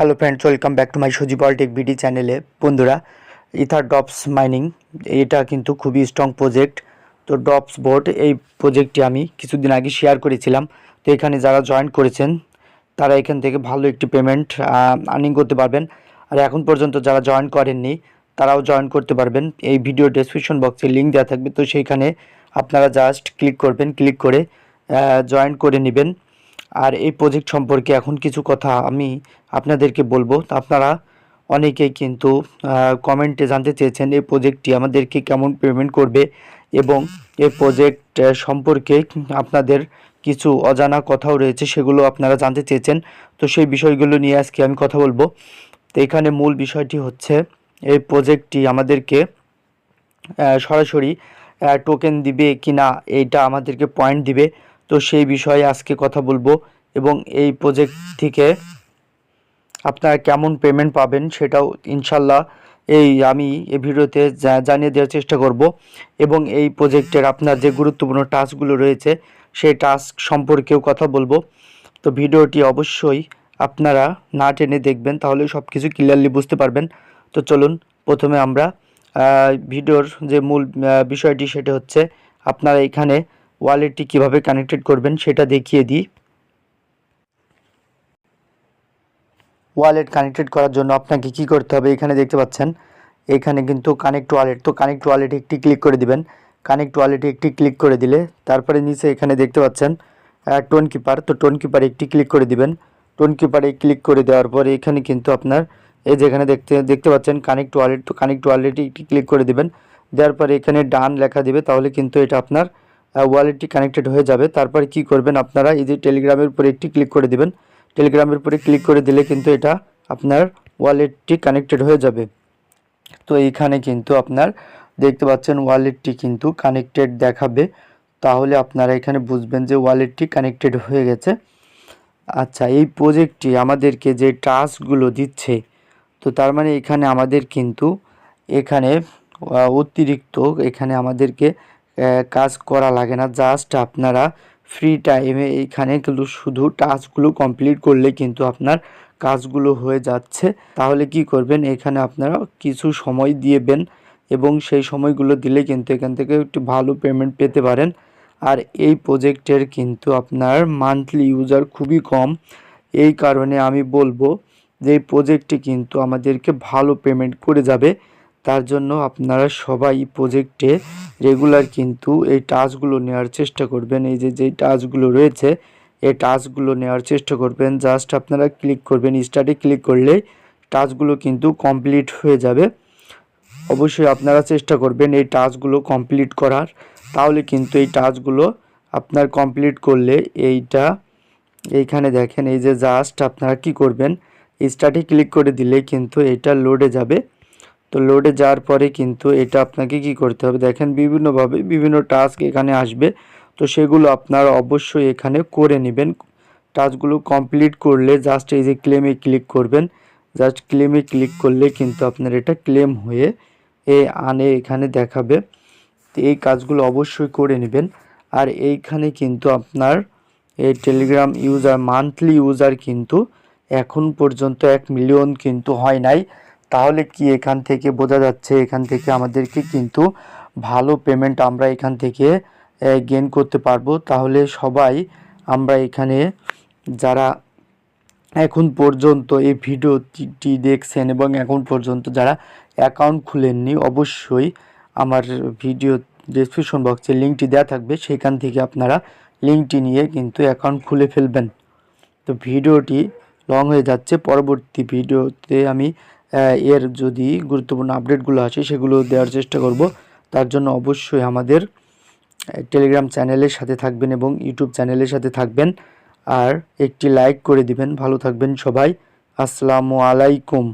Hello friends welcome back to my Sajib Alltech BD চ্যানেলে বন্ধুরা ether ডপস mining এটা কিন্তু খুবই স্ট্রং প্রজেক্ট তো ডপস বোর্ড এই প্রজেক্টটি আমি কিছুদিন আগে শেয়ার করেছিলাম। তো এখানে যারা জয়েন করেছেন, তারা এখান থেকে ভালো একটি পেমেন্ট আর্নিং করতে পারবেন। আর এখন পর্যন্ত যারা জয়েন করেননি, তারাও জয়েন করতে পারবেন। এই ভিডিও ডেসক্রিপশন বক্সে লিঙ্ক দেওয়া থাকবে। তো সেইখানে আপনারা জাস্ট ক্লিক করবেন ক্লিক করে জয়েন করে নেবেন। আর এই প্রজেক্ট সম্পর্কে এখন কিছু কথা আমি আপনাদেরকে বলব। তা আপনারা অনেকেই কিন্তু কমেন্টে জানতে চেয়েছেন এই প্রজেক্টটি আমাদেরকে কেমন পেমেন্ট করবে এবং এই প্রজেক্ট সম্পর্কে আপনাদের কিছু অজানা কথাও রয়েছে সেগুলো আপনারা জানতে চেয়েছেন। তো সেই বিষয়গুলো নিয়ে আজকে আমি কথা বলব। তো এখানে মূল বিষয়টি হচ্ছে, এই প্রজেক্টটি আমাদেরকে সরাসরি টোকেন দিবে কি না এইটা আমাদেরকে পয়েন্ট দিবে। তো সেই বিষয়ে আজকে কথা বলব এবং এই প্রজেক্ট থেকে আপনারা কেমন পেমেন্ট পাবেন সেটাও ইনশাল্লাহ এই আমি এই ভিডিওতে জানিয়ে দেওয়ার চেষ্টা করব এবং এই প্রজেক্টের আপনার যে গুরুত্বপূর্ণ টাস্কগুলো রয়েছে সেই টাস্ক সম্পর্কেও কথা বলব। তো ভিডিওটি অবশ্যই আপনারা না টেনে দেখবেন তাহলে সব কিছু ক্লিয়ারলি বুঝতে পারবেন। তো চলুন প্রথমে আমরা ভিডিওর যে মূল বিষয়টি সেটা হচ্ছে আপনারা এখানে ওয়ালেটটি কীভাবে কানেক্টেড করবেন সেটা দেখিয়ে দিই। ওয়ালেট কানেক্টেড করার জন্য আপনাকে কি করতে হবে এখানে দেখতে পাচ্ছেন, এখানে কিন্তু কানেক্ট ওয়ালেট তো কানেক্ট ওয়ালেটে একটি ক্লিক করে দিবেন। কানেক্ট ওয়ালেটে একটি ক্লিক করে দিলে, তারপরে নিচে এখানে দেখতে পাচ্ছেন টোন কিপার তো টোন কিপারে একটি ক্লিক করে দিবেন। টোন কিপারে ক্লিক করে দেওয়ার পরে এখানে কিন্তু আপনার, এই যেখানে দেখতে দেখতে পাচ্ছেন কানেক্ট ওয়ালেট তো কানেক্ট ওয়ালেটে একটি ক্লিক করে দিবেন। দেওয়ার পরে এখানে ডান লেখা দিবে, তাহলে কিন্তু এটা আপনার ওয়ালেটটি কানেক্টেড হয়ে যাবে। তারপরে কি করবেন আপনারা? এই যে টেলিগ্রামের উপরে একটি ক্লিক করে দিবেন। টেলিগ্রামের উপরে ক্লিক করে দিলে কিন্তু এটা আপনার ওয়ালেটটি কানেক্টেড হয়ে যাবে। তো এইখানে কিন্তু আপনার দেখতে পাচ্ছেন ওয়ালেটটি কিন্তু কানেক্টেড দেখাবে। তাহলে আপনারা এখানে বুঝবেন যে ওয়ালেটটি কানেক্টেড হয়ে গেছে। আচ্ছা এই প্রজেক্টটি আমাদেরকে যে টাস্কগুলো দিচ্ছে, তো তার মানে এখানে আমাদের কিন্তু এখানে অতিরিক্ত এখানে আমাদেরকে কাজ করা লাগে না। জাস্ট আপনারা ফ্রি টাইমে এইখানে কিন্তু শুধু টাস্কগুলো কমপ্লিট করলে কিন্তু আপনার কাজগুলো হয়ে যাচ্ছে। তাহলে কি করবেন? এখানে আপনারা কিছু সময় দিয়েবেন এবং সেই সময়গুলো দিলে কিন্তু এখান থেকে একটু ভালো পেমেন্ট পেতে পারেন। আর এই প্রজেক্টের কিন্তু আপনার মান্থলি ইউজার খুবই কম। এই কারণে আমি বলব যে এই প্রজেক্টটি কিন্তু আমাদেরকে ভালো পেমেন্ট করে যাবে। তার জন্য আপনারা সবাই প্রজেক্টে রেগুলার কিন্তু এই টাচগুলো নেওয়ার চেষ্টা করবেন। এই যে যেই টাচগুলো রয়েছে, এই টাচগুলো নেওয়ার চেষ্টা করবেন। জাস্ট আপনারা ক্লিক করবেন স্টার্টে ক্লিক করলেই টাচগুলো কিন্তু কমপ্লিট হয়ে যাবে। অবশ্যই আপনারা চেষ্টা করবেন এই টাচগুলো কমপ্লিট করার। তাহলে কিন্তু এই টাচগুলো আপনার কমপ্লিট করলে এইটা, এইখানে দেখেন, এই যে জাস্ট আপনারা কি করবেন স্টার্টে ক্লিক করে দিলে কিন্তু এটা লোডে যাবে। তো লোডে যাওয়ার পরে কিন্তু এটা আপনাকে কি করতে হবে? দেখেন বিভিন্নভাবে বিভিন্ন টাস্ক এখানে আসবে। তো সেগুলো আপনারা অবশ্যই এখানে করে নেবেন। টাস্কগুলো কমপ্লিট করলে জাস্ট এই যে ক্লেমে ক্লিক করবেন। জাস্ট ক্লেমে ক্লিক করলে কিন্তু আপনার এটা ক্লেম হয়ে এ আনে এখানে দেখাবে। তো এই কাজগুলো অবশ্যই করে নেবেন। আর এইখানে কিন্তু আপনার এই টেলিগ্রাম ইউজার মান্থলি ইউজার কিন্তু এখন পর্যন্ত এক মিলিয়ন কিন্তু হয় নাই। তাহলে কি এখান থেকে বোঝা যাচ্ছে, এখান থেকে আমাদেরকে কিন্তু ভালো পেমেন্ট আমরা এখান থেকে গেন করতে পারব। তাহলে সবাই আমরা এখানে যারা এখন পর্যন্ত এই ভিডিওটি দেখছেন এবং এখন পর্যন্ত যারা অ্যাকাউন্ট খুলেননি, অবশ্যই আমার ভিডিও ডিসক্রিপশন বক্সে লিঙ্কটি দেওয়া থাকবে। সেখান থেকে আপনারা লিঙ্কটি নিয়ে কিন্তু অ্যাকাউন্ট খুলে ফেলবেন। তো ভিডিওটি লং হয়ে যাচ্ছে। পরবর্তী ভিডিওতে আমি এর যদি গুরুত্বপূর্ণ আপডেটগুলো আছে, সেগুলো দেওয়ার চেষ্টা করব। তার জন্য অবশ্যই আমাদের টেলিগ্রাম চ্যানেলের সাথে থাকবেন এবং ইউটিউব চ্যানেলের সাথে থাকবেন। আর একটি লাইক করে দিবেন। ভালো থাকবেন সবাই। আসসালামু আলাইকুম।